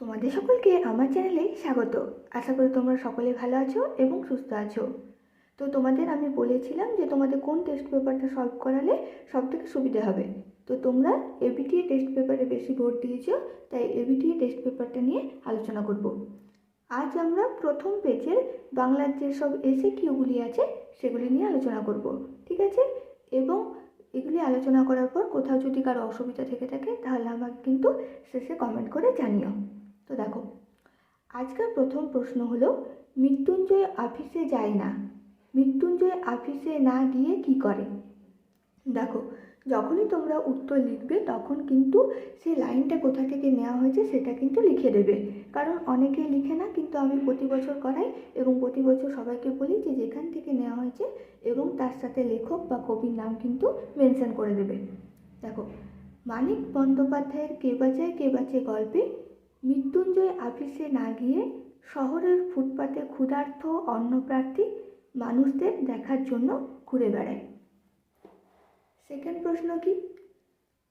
তোমাদের সকলকে আমার চ্যানেলে স্বাগত। আশা করি তোমরা সকলে ভালো আছো এবং সুস্থ আছো। তো তোমাদের আমি বলেছিলাম যে তোমাদের কোন টেস্ট পেপারটা সলভ করালে সব থেকে সুবিধে হবে। তো তোমরা এবিটিএ টেস্ট পেপারে বেশি ভোট দিয়েছ, তাই এবিটিএ টেস্ট পেপারটা নিয়ে আলোচনা করব। আজ আমরা প্রথম পেজের বাংলার যেসব এসে কিউগুলি আছে, সেগুলি নিয়ে আলোচনা করব, ঠিক আছে? এবং এগুলি আলোচনা করার পর কোথাও যদি কারও অসুবিধা থেকে থাকে, তাহলে আমাকে কিন্তু শেষে কমেন্ট করে জানিও। তো দেখো, আজকের প্রথম প্রশ্ন হলো, মৃত্যুঞ্জয় অফিসে যায় না। মৃত্যুঞ্জয় অফিসে না গিয়ে কি করে? দেখো, যখনই তোমরা উত্তর লিখবে, তখন কিন্তু সেই লাইনটা কোথা থেকে নেওয়া হয়েছে সেটা কিন্তু লিখে দেবে। কারণ অনেকেই লিখে না, কিন্তু আমি প্রতি বছর করাই এবং প্রতি বছর সবাইকে বলি যে যেখান থেকে নেওয়া হয়েছে এবং তার সাথে লেখক বা কবির নাম কিন্তু মেনশন করে দেবে। দেখো, মানিক বন্দ্যোপাধ্যায়ের কে বাঁচায়, কে বাঁচে গল্পে মৃত্যুঞ্জয় অফিসে না গিয়ে শহরের ফুটপাতে ক্ষুধার্ত অন্নপ্রার্থী মানুষদের দেখার জন্য ঘুরে বেড়ায়। সেকেন্ড প্রশ্ন কি?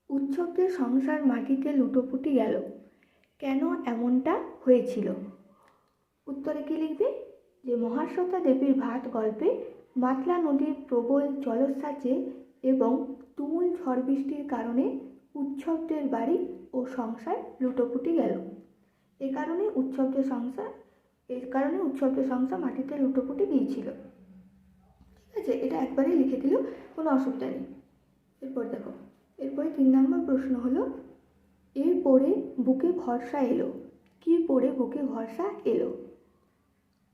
উৎসবদের সংসার মাটিতে লুটোপুটি গেল। কেন এমনটা হয়েছিল? উত্তরে কি লিখবে? যে মহাশ্বেতা দেবীর ভাত গল্পে মাতলা নদীর প্রবল জলোচ্ছ্বাসে এবং তুমুল ঝড় বৃষ্টির কারণে উৎসবদের বাড়ি ও সংসার লুটোপুটি গেল। এ কারণে উৎসবদের সংসার এর কারণে উৎসবদের সংসার মাটিতে লুটোপুটি গিয়েছিল। ঠিক আছে, এটা একবারেই লিখে দিলেও কোনো অসুবিধা নেই। এরপর দেখো, এরপরে তিন নম্বর প্রশ্ন হলো এরপরে বুকে ভরসা এলো, কি পড়ে বুকে ভরসা এলো?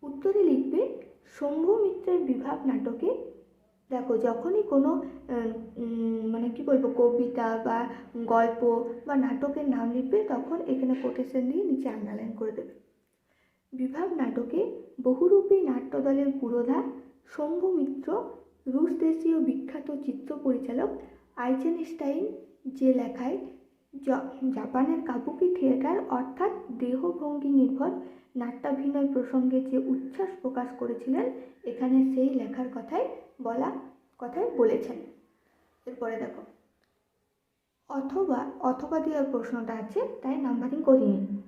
উত্তরে লিখবে, শম্ভু মিত্রের বিভাগ নাটকে দেখো, যখনই কোনো মানে কি বলব, কবিতা বা গল্প বা নাটকের নাম লিখবে, তখন এখানে কোটেশন দিয়ে নিচে আন্ডারলাইন করে দেবে। বিভাগ নাটকে বহুরূপী নাট্যদলের পুরোধা শম্ভু মিত্র রুশ দেশীয় বিখ্যাত চিত্র পরিচালক আইজেনস্টাইন, যে লেখায় জাপানের কাবুকি থিয়েটার অর্থাৎ দেহভঙ্গি নির্ভর নাট্যাভিনয় প্রসঙ্গে যে উচ্ছ্বাস প্রকাশ করেছিলেন, এখানে সেই লেখার কথাই বলা কথায় বলেছেন। এরপরে দেখো, অথবা অথবা দিয়ে প্রশ্নটা আছে, তাই নাম্বারিং করিনি।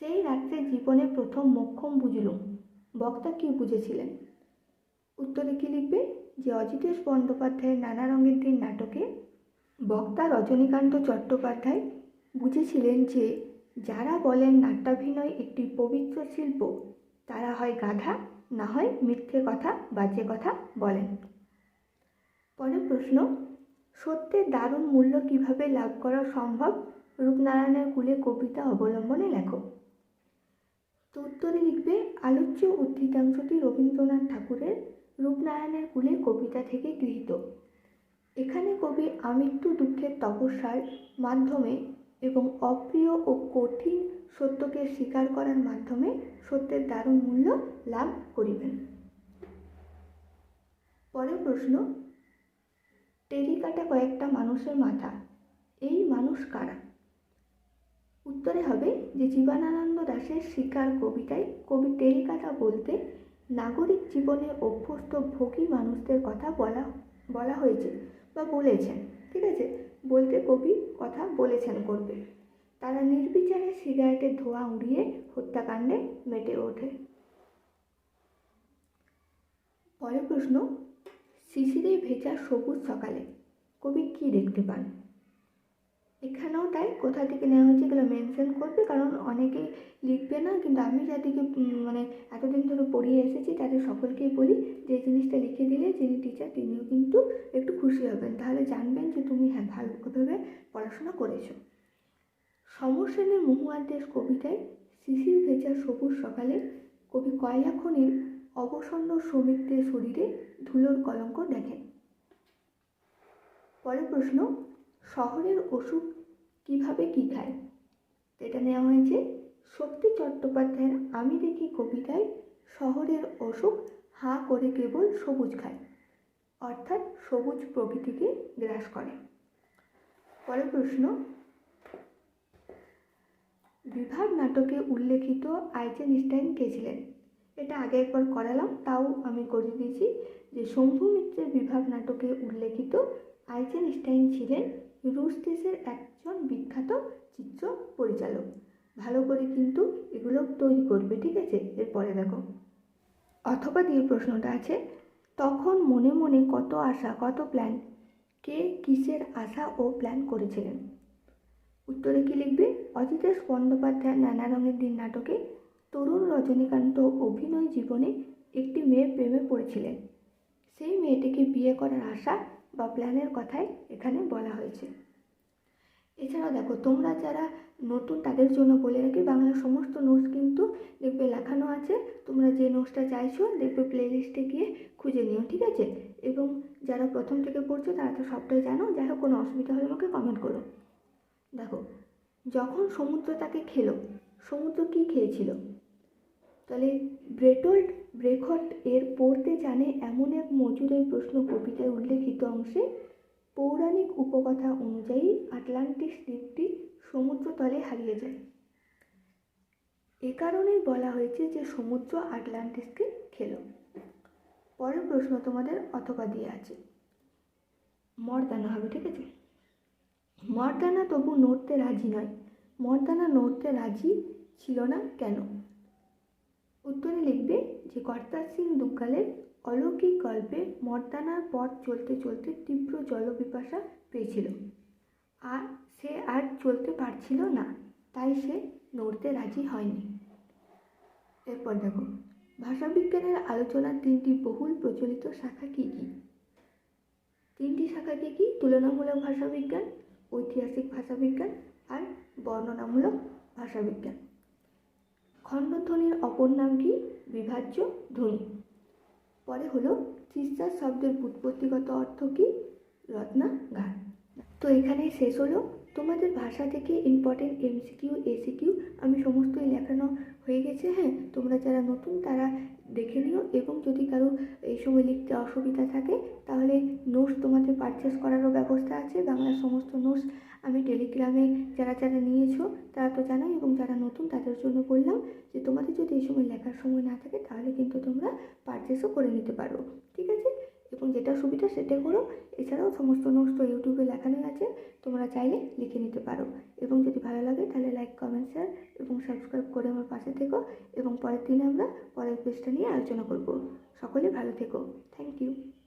সেই রাত্রে জীবনে প্রথম মোক্ষম বুঝলুম। বক্তা কি বুঝেছিলেন? উত্তরে কি লিখবে? যে অজিতেশ বন্দ্যোপাধ্যায়ের নানা রঙের দিন নাটকে বক্তা রজনীকান্ত চট্টোপাধ্যায় বুঝেছিলেন যে, যারা বলেন নাট্যাভিনয় একটি পবিত্র শিল্প, তারা হয় গাধা না হয় মিথ্যে কথা, বাজে কথা বলেন। পরের প্রশ্ন, সত্যের দারুণ মূল্য কীভাবে লাভ করা সম্ভব? রূপনারায়ণের কুলে কবিতা অবলম্বনে লেখো। তো উত্তরে লিখবে আলোচ্য উদ্ধৃতাংশটি রবীন্দ্রনাথ ঠাকুরের রূপনারায়ণের কুলে কবিতা থেকে গৃহীত। এখানে কবি আমৃত্যু দুঃখের তপস্যার মাধ্যমে এবং অপ্রিয় ও কঠিন সত্যকে স্বীকার করার মাধ্যমে সত্যের দারুণ মূল্য লাভ করিবেন। পরের প্রশ্ন টেরিকাটা কয়েকটা মানুষের মাথা, এই মানুষ কারা? উত্তরে হবে যে জীবনানন্দ দাশের শিকার কবিতায় কবি টেরিকাটা বলতে নাগরিক জীবনে অভ্যস্ত ভোগী মানুষদের কথা বলা বলা হয়েছে বা বলেছেন। ঠিক আছে? বলতে কবি কথা বলেছেন করবে তারা নির্বিচারে সিগারেটের ধোঁয়া উড়িয়ে হত্যাকাণ্ডে মেতে ওঠে। পরের প্রশ্ন শিশিরে ভেজা সবুজ সকালে কবি কি দেখতে পান? এখানেও তাই কোথা থেকে নেওয়া হয়েছে এগুলো মেনশন করবে, কারণ অনেকেই লিখবে না, কিন্তু আমি যাদেরকে মানে এতদিন ধরে পড়িয়ে এসেছি, তাদের সকলকেই বলি যে জিনিসটা লিখে দিলে যিনি টিচার তিনিও কিন্তু একটু খুশি হবেন। তাহলে জানবেন যে তুমি হ্যাঁ ভালোভাবে পড়াশোনা করেছ। সমশ্রেণীর মহুয়ার দেশ কবিতায় শিশির ভেজা সবুজ সকালে কবি কয়লা খনির অবসন্ন শ্রমিকদের শরীরে ধুলোর কলঙ্ক দেখেন পরের প্রশ্ন, শহরের অসুখ কীভাবে কি খায়? এটা নেওয়া হয়েছে শক্তি চট্টোপাধ্যায়ের আমি দেখি কবিতায় শহরের অসুখ হাঁ করে কেবল সবুজ খায়, অর্থাৎ সবুজ প্রকৃতিকে গ্রাস করে। পরের প্রশ্ন বিভাগ নাটকে উল্লেখিত আইজেনস্টাইন কে ছিলেন? এটা আগে একবার করালাম, তাও আমি করে দিয়েছি। যে শম্ভু মিত্রের বিভাগ নাটকে উল্লেখিত আইজেনস্টাইন ছিলেন রুশ দেশের একজন বিখ্যাত চিত্র পরিচালক। ভালো করে কিন্তু এগুলো তৈরি করবে, ঠিক আছে? এরপরে দেখো। অথবা দিয়ে প্রশ্নটা আছে, তখন মনে মনে কত আশা, কত প্ল্যান কে কিসের আশা ও প্ল্যান করেছিলেন? উত্তরে কি লিখবে? অজিতেশ বন্দ্যোপাধ্যায় নানা রঙের দিন নাটকে তরুণ রজনীকান্ত অভিনয় জীবনে একটি মেয়ে প্রেমে পড়েছিলেন। সেই মেয়েটিকে বিয়ে করার আশা বা প্ল্যানের কথাই এখানে বলা হয়েছে। এছাড়াও দেখো, তোমরা যারা নতুন তাদের জন্য বলে রাখি, বাংলার সমস্ত নোটস কিন্তু দেখবে লেখানো আছে। তোমরা যে নোটসটা চাইছো দেখবে প্লেলিস্টে গিয়ে খুঁজে নিও, ঠিক আছে? এবং যারা প্রথম থেকে পড়ছো তারা তো সবটাই জানো। যাই হোক, কোনো অসুবিধা হলে আমাকে কমেন্ট করো। দেখো, যখন সমুদ্র তাকে খেলো, সমুদ্র কী খেয়েছিল? তাহলে ব্রেটোল্ড ব্রেখট এর পড়তে জানে এমন এক মজুরের প্রশ্ন কবিতায় উল্লেখিত অংশে, পৌরাণিক উপকথা অনুযায়ী আটলান্টিস দ্বীপটি সমুদ্রতলে হারিয়ে যায়। এ কারণেই বলা হয়েছে যে সমুদ্র আটলান্টিসকে খেলো। পরের প্রশ্ন তোমাদের অথবা দিয়ে আছে। মর্দানা হবে, ঠিক আছে? মর্দানা তবু নড়তে রাজি নয়। মর্দানা নড়তে রাজি ছিল না কেন? উত্তরে লিখবে যে, কর্তার সিং দুগ্গালের অলৌকিক গল্পে মর্দানার পথ চলতে চলতে তীব্র জলপিপাসা পেয়েছিল। আর সে আর চলতে পারছিল না, তাই সে নড়তে রাজি হয়নি। এরপর দেখো, ভাষাবিজ্ঞানের আলোচনার তিনটি বহুল প্রচলিত শাখা কী কী? তিনটি শাখা কী কী? তুলনামূলক ভাষাবিজ্ঞান ঐতিহাসিক ভাষাবিজ্ঞান আর বর্ণনামূলক ভাষাবিজ্ঞান। খণ্ডধ্বনির অপর নাম কি? বিভাজ্য ধ্বনি। পরে হলো চিস্তার শব্দের উৎপত্তিগত অর্থ কি? রত্নাঘাত তো এখানেই শেষ হলো। তোমাদের ভাষা থেকে ইম্পর্টেন্ট এমসিকিউ এসিকিউ আমি সমস্তই লেখানো হয়ে গেছে হ্যাঁ? তোমরা যারা নতুন, তারা দেখে নিও এবং যদি কারও এই সময় লিখতে অসুবিধা থাকে, তাহলে নোটস তোমাদের পারচেস করারও ব্যবস্থা আছে। বাংলার সমস্ত নোটস আমি টেলিগ্রামে যারা যারা নিয়েছো, তারা তো জানাই এবং যারা নতুন, তাদের জন্য বললাম যে তোমাদের যদি এই সময় লেখার সময় না থাকে, তাহলে কিন্তু তোমরা পারচেসও করে নিতে পারো। ঠিক আছে? এবং যেটা সুবিধা সেটা করো এছাড়াও সমস্ত নোটস ইউটিউবে লেখানোই আছে, তোমরা চাইলে লিখে নিতে পারো। এবং যদি ভালো লাগে, তাহলে লাইক কমেন্ট শেয়ার এবং সাবস্ক্রাইব করে আমার পাশে থেকো এবং পরের দিনে আমরা পরের পেজটা নিয়ে আলোচনা করব। সকলে ভালো থেকো। Thank you